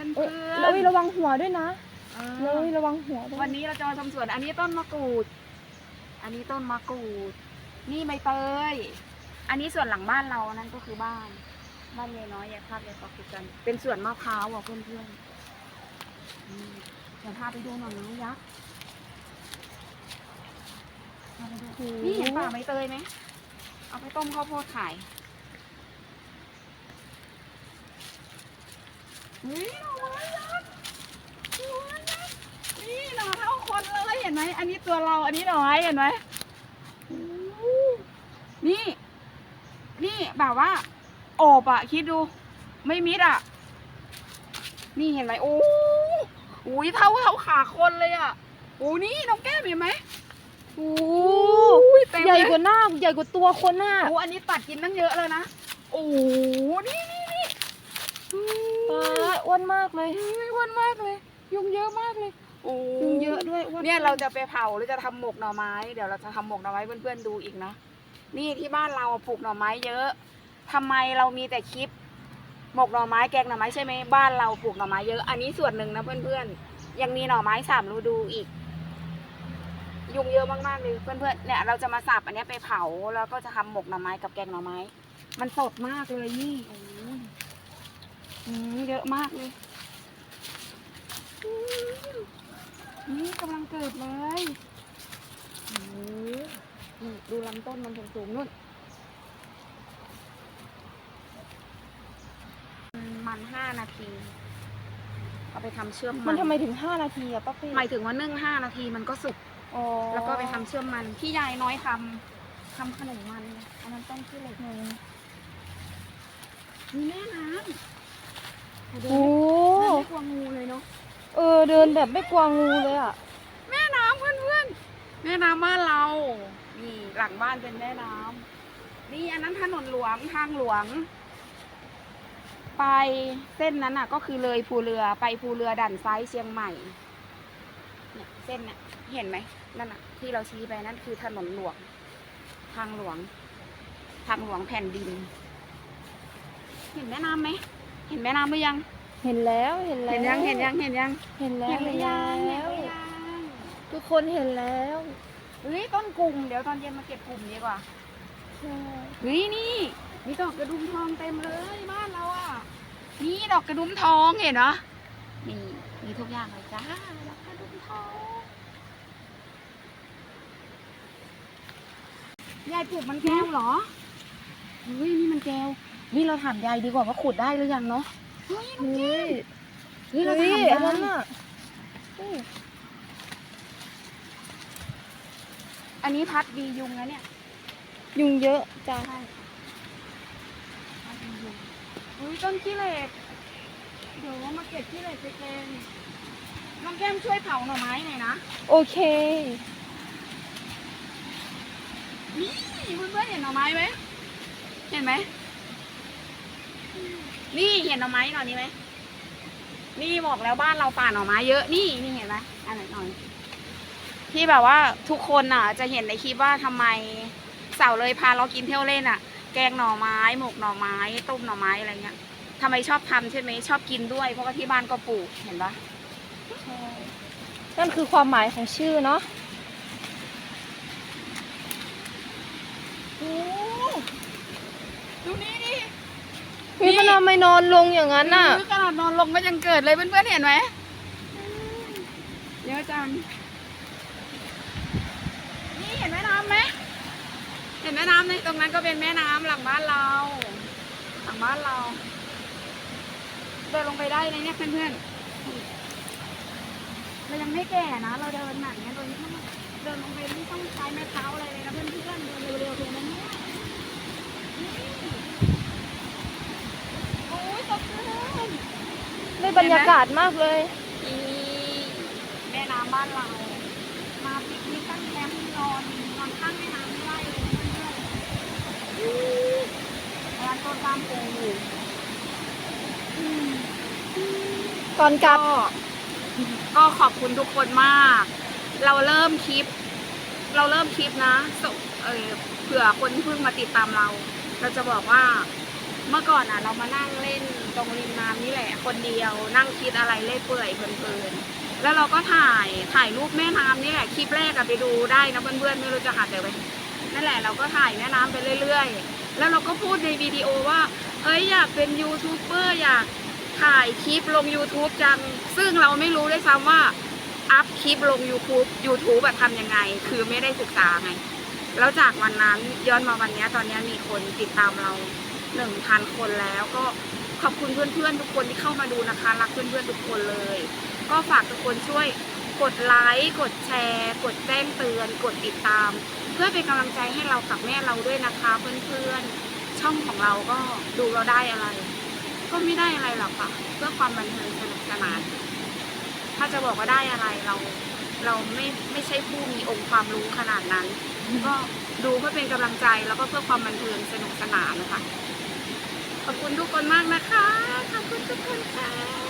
พื่อนเอ้ยเพื่อแล้วเอ้ยระวังหัวด้วยนะเอเลอยระวังหัวด้วยวันนี้เราจะมาทำสวน อันนี้ต้นมะกรูด อันนี้ต้นมะกรูด นี่ใบเตย อันนี้ส่วนหลังบ้านเรานั่นก็คือบ้าน บ้านยายน้อยยายภาพยายปอกกัน เป็นสวนมะพร้าวอะเพื่อนๆอืมเดี๋ยวพาไปดูหน่อยนะยักษ์พาไปดูโอ้โหนี่เห็นป่าใบเตยไหม เอาไปต้มข้าวโพดขาย เฮ้ยหน่อไม้ยักษ์หน่อไม้ยักษ์นี่หน่อเท่าคนเลยเห็นไหมอันนี้ตัวเราอันนี้หน่อไม้เห็นไหมโอ้โหนี่ นี่แบบว่าโอบอะคิดดู ไม่มิดอะนี่เห็นไหมโอ้โหเท่าเท่าขาคนเลยอะโอ้นี่น้องแก้มเห็นไหมโอ้ยเต็มเลยใหญ่กว่าหน้าใหญ่กว่าตัวคนน่ะโอ้อันนี้ตัดกินตั้งเยอะเลยนะโอ้โหนี่นี่นี่ปลา อ้วนมากเลยไม่อ้วนมากเลย ยุงเยอะมากเลยโอ้ยุงเยอะด้วยอ้วนเนี่ยเราจะไปเผาหรือจะทำหมกหน่อไม้เดี๋ยวเราจะทำหมกหน่อไม้เพื่อนๆดูอีกนะนี่ที่บ้านเราปลูกหน่อไม้เยอะทำไมเรามีแต่คลิปหมกหน่อไม้แกงหน่อไม้ใช่ไหมบ้านเราปลูกหน่อไม้เยอะ อันนี้ส่วนหนึ่งนะเพื่อนๆ ยังมีหน่อไม้สามฤดูอีก ยุงเยอะมากๆเลยเพื่อนๆเนี่ยเราจะมาสับอันเนี้ยไปเผาแล้วก็จะทำหมกหน่อไม้กับแกงหน่อไม้ มันสดมากเลยนี่โอ้โหอืม เยอะมากเลยอืมนี่กำลังเกิดเลยโอ้โหนี่ดูลำต้นมันสูงๆนู่น มันห้านาที เอาไปทำเชื่อมมัมันนทำไมถึงห้านาทีอะป้าเป้หมายถึงว่านึ่งห้านาทีมันก็สุก อ๋อแล้วก็ไปทำเชื่อมมันที่ยายน้อยทำทำขนมมันอันนั้นต้นขี้เหล็กอืมมีแม่น้ำเดิน โอ้ไม่เดินไม่กลัวงูเลยเนาะ เออเดินแบบไม่กลัวงูเลยอะแม่น้ำเพื่อนเพื่อนๆแม่น้ำบ้านเรา นี่หลังบ้านเป็นแม่น้ำนี่อันนั้นถนนหลวงทางหลวง ไปเส้นนั้นน่ะ ก็คือเลยภูเรือไปภูเรือด่านซ้ายเชียงใหม่ เนี่ยเส้นเนี่ยเห็นไหมนั่นน่ะ ที่เราชี้ไปนั่นคือถนนหลวง ทางหลวง ทางหลวงแผ่นดิน เห็นแม่น้ำไหม เห็นแม่น้ำหรือยัง เห็นแล้วเห็นแล้วเห็นยังเห็นยังเห็นยังเห็นแล้วเห็นหรือยังเห็นแล้วหรือยังทุกคนเห็นแล้วเฮ้ยต้นกลุ่มเดี๋ยวตอนเย็นมาเก็บกลุ่มดีกว่าใช่เฮ้ยนี่มีดอกกระดุมทองเต็มเลยบ้านเราอะนี่ดอกกระดุมทองเห็นเหรอนี่มีทุกอย่างเลยจ้าดอกกระดุมทองยายปลูกมันแก้วเหรอเฮ้ยนี่มันแก้ว นี่เราถามยายดีกว่าว่าขุดได้หรือยังเนาะเฮ้ยน้องเฮ้แก้ยวเฮ้ยเราเฮ้ถามยยาอันนั้นยน่ะเฮ้ยอันนี้พัดดียุงนะเนี่ย ยุงเยอะจ้าใช่อุ้ยต้นขี้เหล็ก เดี๋ยวมาเก็บขี้เหล็กไปแกงน้องแก้มช่วยเผาหน่อไม้หน่อยนะ โอเค นี่เพื่อนๆเห็นหน่อไม้ไหม เห็นไหม นี่เห็นหน่อไม้หน่อยนี้ไหมนี่บอกแล้วบ้านเราป่าหน่อไม้เยอะนี่นี่เห็นไหมอันไหนหน่อยที่แบบว่าทุกคนน่ะ จะเห็นในคลิปว่าทำไมเสาเลยพาเรากินเที่ยวเล่นอะ แกงหน่อไม้หมกหน่อไม้ต้มหน่อไม้อะไรเงี้ยทำไมชอบทำใช่ไหมชอบกินด้วย เพราะว่าที่บ้านก็ปลูกเห็นปะใช่นั่นคือความหมายของชื่อเนาะโอ้ดูนี่ ดิมีมันทำไมนอนลงอย่างนั้นน่ะคือขนาดนอนลงก็ยังเกิดเลยเพื่อนๆเห็นไหมเยอะจัง นี่เห็นแม่น้ำไหมเห็นแม่น้ำไหมตรงนั้นก็เป็นแม่น้ำหลังบ้านเรา หลังบ้านเรา เดินลงไปได้เลยเนี่ยเพื่อนๆเรายังไม่แก่นะ เราเดินหนักเนี่ยโดยที่ไม่ต้องเดินลงไปไม่ต้องใช้ไม้เท้าอะไรเลยนะเพื่อนๆเดินเร็วๆเพียงนั้นเนี่ยนี่โอ้ยสดชื่น ได้ บรรยากาศมากเลยอีแม่น้ำบ้านเรา มาปิกนิกตั้งแคมป์นอนนอนข้างแม่น้ำไม่ได้เลยเพื่อนๆร้านต้นตามปูอยู่ตอนกลับ ก็ก็ขอบคุณทุกคนมาก เราเริ่มคลิป เราเริ่มคลิปนะสเออเผื่อคนเพิ่งมาติดตามเรา เราจะบอกว่า ก่อนอะ เรามานั่งเล่นตรงริมน้ำนี่แหละ คนเดียวนั่งคิดอะไรเล่ยเปื่อยเพลินๆแล้วเราก็ถ่ายถ่ายรูปแม่น้ำนี่แหละคลิปแรกอะไปดูได้นะเพื่อนๆไม่รู้จะหาเจอไหมนั่นแหละเราก็ถ่ายแม่น้ำไปเรื่อย ๆ แล้วเราก็พูดในวิดีโอว่าเอ้ยอยากเป็นยูทูบเบอร์อยากถ่ายคลิปลง YouTube จัง ซึ่งเราไม่รู้ด้วยซ้ำว่าอัพคลิปลง YouTube YouTube แบบทำยังไง คือไม่ได้ศึกษาไง แล้วจากวันนั้นย้อนมาวันนี้ตอนนี้มีคนติดตามเรา หนึ่งพันคนแล้วก็ขอบคุณเพื่อนๆทุกคนที่เข้ามาดูนะคะ รักเพื่อนๆทุกคนเลย ก็ฝากทุกคนช่วยกดไลค์กดแชร์ กดแจ้งเตือน กดติดตาม เพื่อเป็นกำลังใจให้เรากับแม่เราด้วยนะคะเพื่อนๆช่องของเราก็ดูเราได้อะไร ก็ไม่ได้อะไรหรอกค่ะ เพื่อความบันเทิงสนุกสนาน ถ้าจะบอกว่าได้อะไรเรา เราไม่ไม่ใช่ผู้มีองค์ความรู้ขนาดนั้น ก็ ดูเพื่อเป็นกำลังใจแล้วก็เพื่อความบันเทิงสนุกสนานนะคะ ขอบคุณทุกคนมากนะคะ ขอบคุณทุกคนค่ะ